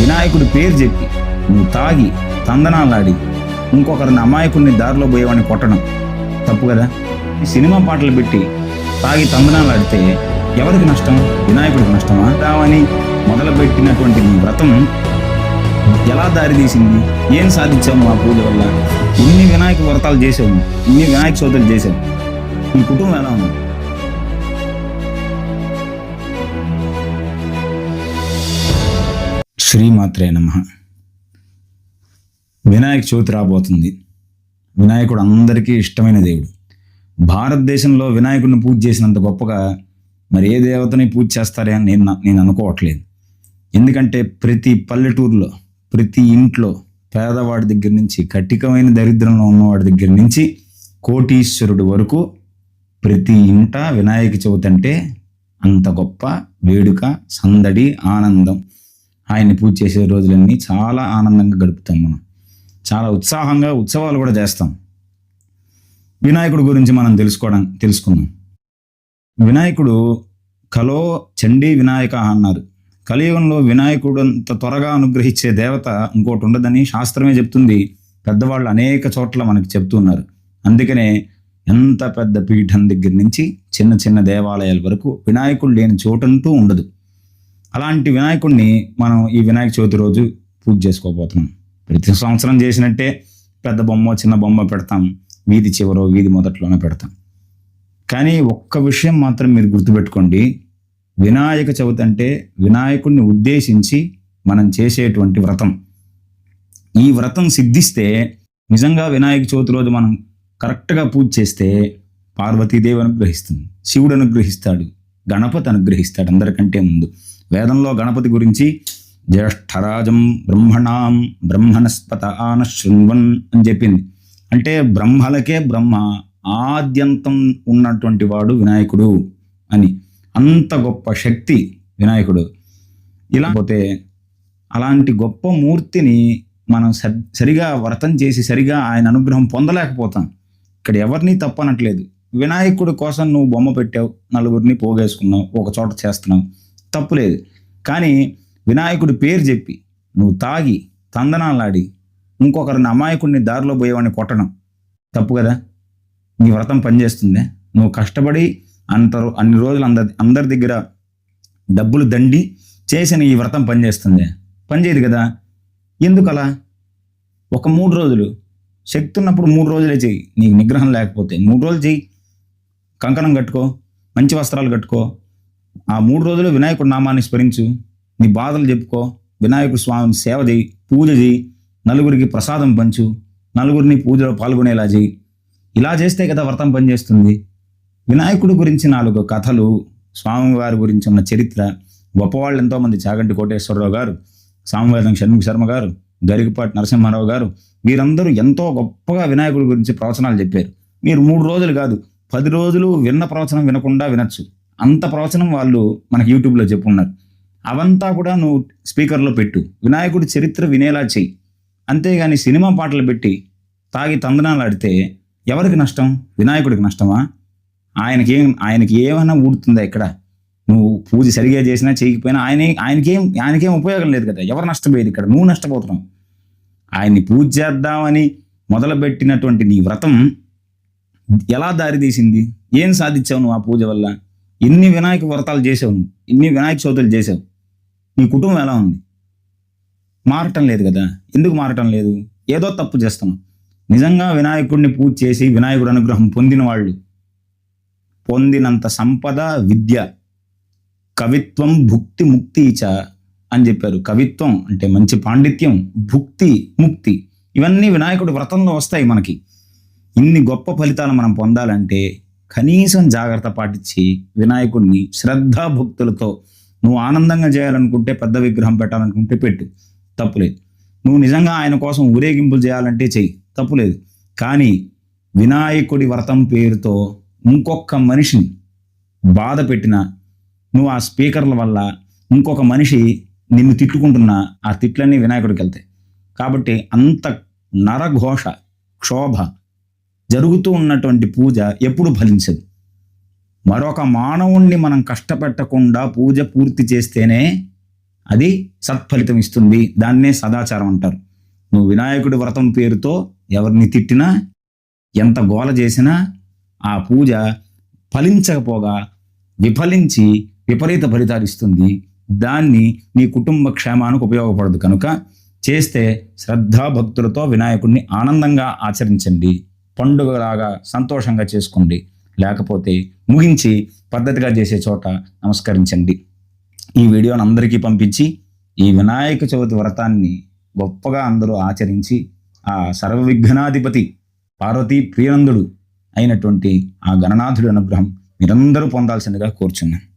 వినాయకుడి పేరు చెప్పి నువ్వు తాగి తందనాలాడి ఇంకొకరిని అమాయకుడిని దారిలో పోయేవాడిని కొట్టడం తప్పు కదా? సినిమా పాటలు పెట్టి తాగి తందనాలాడితే ఎవరికి నష్టం? వినాయకుడికి నష్టమా? రావని మొదలుపెట్టినటువంటి నీ వ్రతం ఎలా దారి తీసింది? ఏం సాధించాము మా పూజ వల్ల? ఇన్ని వినాయక వ్రతాలు చేసావు ఇన్ని వినాయక చవితులు చేశాము. నీ కుటుంబం ఎలా ఉంది? శ్రీమాత్రే నమ. వినాయక చవితి రాబోతుంది. వినాయకుడు అందరికీ ఇష్టమైన దేవుడు. భారతదేశంలో వినాయకుడిని పూజ చేసినంత గొప్పగా మరి ఏ దేవతని పూజ చేస్తారే అని నేను నేను అనుకోవట్లేదు. ఎందుకంటే ప్రతి పల్లెటూరులో ప్రతి ఇంట్లో పేదవాడి దగ్గర నుంచి కఠికమైన దరిద్రంలో ఉన్నవాడి దగ్గర నుంచి కోటీశ్వరుడు వరకు ప్రతి ఇంట వినాయక చవితి అంటే అంత గొప్ప వేడుక సందడి ఆనందం. ఆయన్ని పూజ చేసే రోజులన్నీ చాలా ఆనందంగా గడుపుతాం మనం. చాలా ఉత్సాహంగా ఉత్సవాలు కూడా చేస్తాం. వినాయకుడు గురించి మనం తెలుసుకోవడం తెలుసుకుందాం. వినాయకుడు కలో చండీ వినాయక అన్నారు. కలియుగంలో వినాయకుడు అంత త్వరగా అనుగ్రహించే దేవత ఇంకోటి ఉండదని శాస్త్రమే చెప్తుంది. పెద్దవాళ్ళు అనేక చోట్ల మనకి చెప్తున్నారు. అందుకనే ఎంత పెద్ద పీఠం దగ్గర నుంచి చిన్న చిన్న దేవాలయాల వరకు వినాయకుడు లేని చోటంటూ ఉండదు. అలాంటి వినాయకుడిని మనం ఈ వినాయక చవితి రోజు పూజ చేసుకోబోతున్నాం. ప్రతి సంవత్సరం చేసినట్టే పెద్ద బొమ్మ చిన్న బొమ్మ పెడతాం. వీధి చివరో వీధి మొదట్లోనే పెడతాం. కానీ ఒక్క విషయం మాత్రం మీరు గుర్తుపెట్టుకోండి. వినాయక చవితి అంటే వినాయకుడిని ఉద్దేశించి మనం చేసేటువంటి వ్రతం. ఈ వ్రతం సిద్ధిస్తే నిజంగా వినాయక చవితి రోజు మనం కరెక్ట్గా పూజ చేస్తే పార్వతీదేవి అనుగ్రహిస్తుంది. శివుడు అనుగ్రహిస్తాడు. గణపతి అనుగ్రహిస్తాడు అందరికంటే ముందు. వేదంలో గణపతి గురించి జ్యేష్ఠరాజం బ్రహ్మణాం బ్రహ్మణస్పత ఆన శృణ్వన్ అని చెప్పింది. అంటే బ్రహ్మలకే బ్రహ్మ ఆద్యంతం ఉన్నటువంటి వాడు వినాయకుడు అని. అంత గొప్ప శక్తి వినాయకుడు. ఇలా పోతే అలాంటి గొప్ప మూర్తిని మనం సరిగా వ్రతం చేసి సరిగా ఆయన అనుగ్రహం పొందలేకపోతాం. ఇక్కడ ఎవరిని తప్పనట్లేదు. వినాయకుడి కోసం నువ్వు బొమ్మ పెట్టావు నలుగురిని పోగేసుకున్నావు ఒక చోట చేస్తున్నావు. తప్పులేదు కానీ వినాయకుడి పేరు చెప్పి నువ్వు తాగి తందనాలాడి ఇంకొకరిని అమాయకుడిని దారిలో పోయేవాడిని కొట్టడం తప్పు కదా? నీ వ్రతం పనిచేస్తుంది. నువ్వు కష్టపడి అంతరు అన్ని రోజులు అందరి అందరి దగ్గర డబ్బులు దండి చేసిన ఈ వ్రతం పనిచేస్తుంది. పనిచేయదు కదా? ఎందుకు అలా ఒక మూడు రోజులు. శక్తి ఉన్నప్పుడు మూడు రోజులే చెయ్యి. నీకు నిగ్రహం లేకపోతే మూడు రోజులు చెయ్యి. కంకణం కట్టుకో మంచి వస్త్రాలు కట్టుకో ఆ మూడు రోజులు వినాయకుడి నామాన్ని స్మరించు. నీ బాధలు చెప్పుకో. వినాయకుడు స్వామిని సేవ చేయి పూజ చేయి. నలుగురికి ప్రసాదం పంచు. నలుగురిని పూజలో పాల్గొనేలా చేయి. ఇలా చేస్తే కదా వ్రతం పనిచేస్తుంది. వినాయకుడి గురించి నాలుగు కథలు స్వామివారి గురించి ఉన్న చరిత్ర. గొప్పవాళ్ళు ఎంతోమంది చాగంటి కోటేశ్వరరావు గారు స్వామివారి షణ్ముఖ శర్మ గారు గరికపాటి నరసింహారావు గారు వీరందరూ ఎంతో గొప్పగా వినాయకుడి గురించి ప్రవచనాలు చెప్పారు. మీరు మూడు రోజులు కాదు పది రోజులు విన్న ప్రవచనం వినకుండా వినొచ్చు. అంత ప్రవచనం వాళ్ళు మనకి యూట్యూబ్లో చెప్పున్నారు. అవంతా కూడా నువ్వు స్పీకర్లో పెట్టు. వినాయకుడి చరిత్ర వినేలా చెయ్యి. అంతేగాని సినిమా పాటలు పెట్టి తాగి తందనాలు ఆడితే ఎవరికి నష్టం? వినాయకుడికి నష్టమా? ఆయనకి ఏం ఆయనకి ఏమైనా ఊడుతుందా ఇక్కడ? నువ్వు పూజ సరిగా చేసినా చేయకపోయినా ఆయన ఆయనకేం ఆయనకేం ఉపయోగం లేదు కదా. ఎవరు నష్టపోయేది ఇక్కడ? నువ్వు నష్టపోతున్నావు ఆయన్ని పూజ చేద్దామని మొదలుపెట్టినటువంటి నీ వ్రతం ఎలా దారి తీసింది ఏం సాధించావు నువ్వు ఆ పూజ వల్ల? ఎన్ని వినాయక వ్రతాలు చేసావు నువ్వు ఎన్ని వినాయక చవితులు చేసావు. నీ కుటుంబం ఎలా ఉంది? మారటం లేదు కదా? ఎందుకు మారటం లేదు? ఏదో తప్పు చేస్తున్నావు నిజంగా వినాయకుడిని పూజ చేసి వినాయకుడు అనుగ్రహం పొందిన వాళ్ళు పొందినంత సంపద విద్య కవిత్వం భుక్తి ముక్తి చ అని చెప్పారు. కవిత్వం అంటే మంచి పాండిత్యం భుక్తి ముక్తి. ఇవన్నీ వినాయకుడి వ్రతంలో వస్తాయి మనకి. ఇన్ని గొప్ప ఫలితాలు మనం పొందాలంటే కనీసం జాగ్రత్త పాటించి వినాయకుడిని శ్రద్ధాభక్తులతో నువ్వు ఆనందంగా చేయాలనుకుంటే పెద్ద విగ్రహం పెట్టాలనుకుంటే పెట్టు. తప్పులేదు నువ్వు నిజంగా ఆయన కోసం ఊరేగింపులు చేయాలంటే చెయ్యి. తప్పులేదు కానీ వినాయకుడి వ్రతం పేరుతో ఇంకొక మనిషిని బాధ పెట్టిన నువ్వు ఆ స్పీకర్ల వల్ల ఇంకొక మనిషి నిన్ను తిట్టుకుంటున్నా ఆ తిట్లన్నీ వినాయకుడికి వెళ్తాయి. కాబట్టి అంత నరఘోష క్షోభ జరుగుతూ ఉన్నటువంటి పూజ ఎప్పుడు ఫలించదు. మరొక మానవుణ్ణి మనం కష్టపెట్టకుండా పూజ పూర్తి చేస్తేనే అది సత్ఫలితం ఇస్తుంది. దాన్నే సదాచారం అంటారు. నువ్వు వినాయకుడి వ్రతం పేరుతో ఎవరిని తిట్టినా ఎంత గోల చేసినా ఆ పూజ ఫలించకపోగా విఫలించి విపరీత ఫలితాలు ఇస్తుంది. దాన్ని నీ కుటుంబ క్షేమానికి ఉపయోగపడదు. కనుక చేస్తే శ్రద్ధాభక్తులతో వినాయకుడిని ఆనందంగా ఆచరించండి. పండుగలాగా సంతోషంగా చేసుకోండి. లేకపోతే ముగించి పద్ధతిగా చేసే చోట నమస్కరించండి. ఈ వీడియోని అందరికీ పంపించి ఈ వినాయక చవితి వ్రతాన్ని గొప్పగా అందరూ ఆచరించి ఆ సర్వ విఘ్నాధిపతి పార్వతీ ప్రియందుడు అయినటువంటి ఆ గణనాథుడి అనుగ్రహం మీరందరూ పొందాల్సిందిగా కోరుచున్నాను.